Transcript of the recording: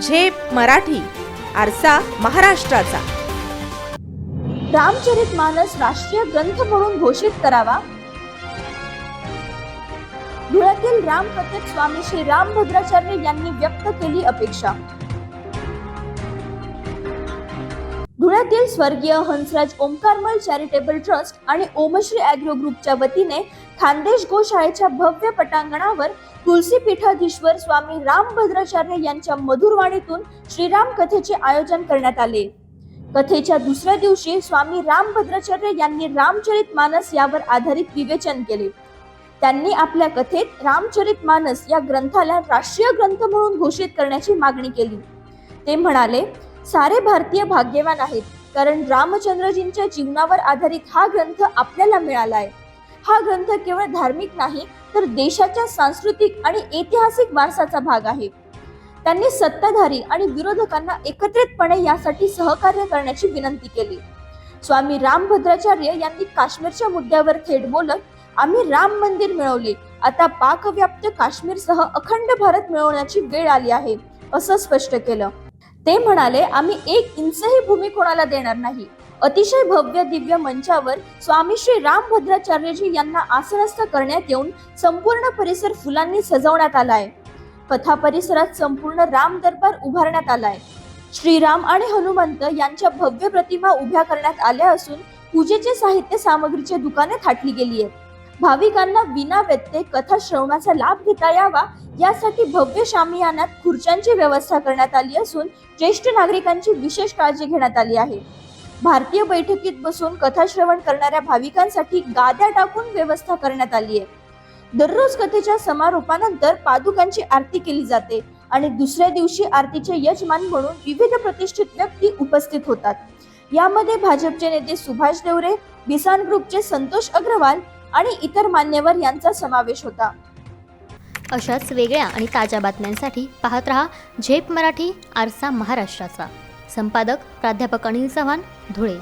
झेप मराठी आरसा महाराष्ट्राचा. रामचरित मानस राष्ट्रीय ग्रंथ म्हणून घोषित करावा. धुळ्यातील रामकथेत स्वामी श्री रामभद्राचार्य यांनी व्यक्त केली अपेक्षा. धुळ्यातील स्वर्गीय हंसराज ओंकारमल चॅरिटेबल ट्रस्ट आणि ओमश्री अॅग्रो ग्रुपच्या वतीने खानदेश गोशाळेच्या भव्य पटांगणावर तुलसी पीठाधीश्वर स्वामी रामभद्राचार्य यांच्या मधुरवाणीतून श्रीराम कथेचे आयोजन करण्यात आले. कथेच्या दुसऱ्या दिवशी स्वामी रामभद्राचार्य यांनी रामचरित मानस यावर आधारित विवेचन केले. त्यांनी आपल्या कथेत रामचरित मानस या ग्रंथाला राष्ट्रीय ग्रंथ म्हणून घोषित करण्याची मागणी केली. ते म्हणाले सारे भारतीय भाग्यवान आहेत कारण रामचंद्रजींच्या जीवनावर आधारित हा ग्रंथ आपल्याला मिळाला आहे हा ग्रंथ केवळ धार्मिक नाही तर देशाच्या सांस्कृतिक आणि ऐतिहासिक वारसाचा भाग आहे. त्यांनी सत्ताधारी आणि विरोधकांना एकत्रितपणे यासाठी सहकार्य करण्याची विनंती केली. स्वामी रामभद्राचार्य यांनी काश्मीरच्या मुद्द्यावर थेट बोलत आम्ही राम मंदिर मिळवले आता पाकव्याप्त काश्मीरसह अखंड भारत मिळवण्याची वेळ आली आहे असं स्पष्ट केलं. ते म्हणाले आम्ही एक इंचही भूमी कोणाला देणार नाही. अतिशय भव्य दिव्य मंचावर स्वामी श्री रामभद्राचार्यजी यांना आसनस्थ करण्यात येऊन संपूर्ण परिसर फुलांनी सजवण्यात आलाय. कथा परिसरात संपूर्ण राम दरबार उभारण्यात आलाय. श्रीराम आणि हनुमंत यांच्या भव्य प्रतिमा उभ्या करण्यात आल्या असून पूजेचे साहित्य सामग्रीचे दुकाने थाटली गेली आहेत भाविकांना विना व्यत्यय कथा श्रवणाचा लाभ घेता यावा यासाठी भव्य शामियानात खुर्च्यांची व्यवस्था करण्यात आली असून ज्येष्ठ नागरिकांची विशेष काळजी घेण्यात आली आहे. भारतीय बैठकीत बसून कथा श्रवण करणाऱ्या भाविकांसाठी गाद्या टाकून व्यवस्था करण्यात आली आहे. दररोज कथेच्या समारोपानंतर पादुकांची आरती केली जाते आणि दुसऱ्या दिवशी आरतीचे यजमान म्हणून विविध प्रतिष्ठित व्यक्ती उपस्थित होतात. यामध्ये भाजपचे नेते सुभाष देवरे बिसान ग्रुपचे संतोष अग्रवाल आणि इतर मान्यवर यांचा समावेश होता. अशाच वेगळ्या आणि ताज्या बातम्यांसाठी पाहत रहा झेप मराठी आरसा महाराष्ट्राचा. संपादक प्राध्यापक अनिल चव्हाण धुळे.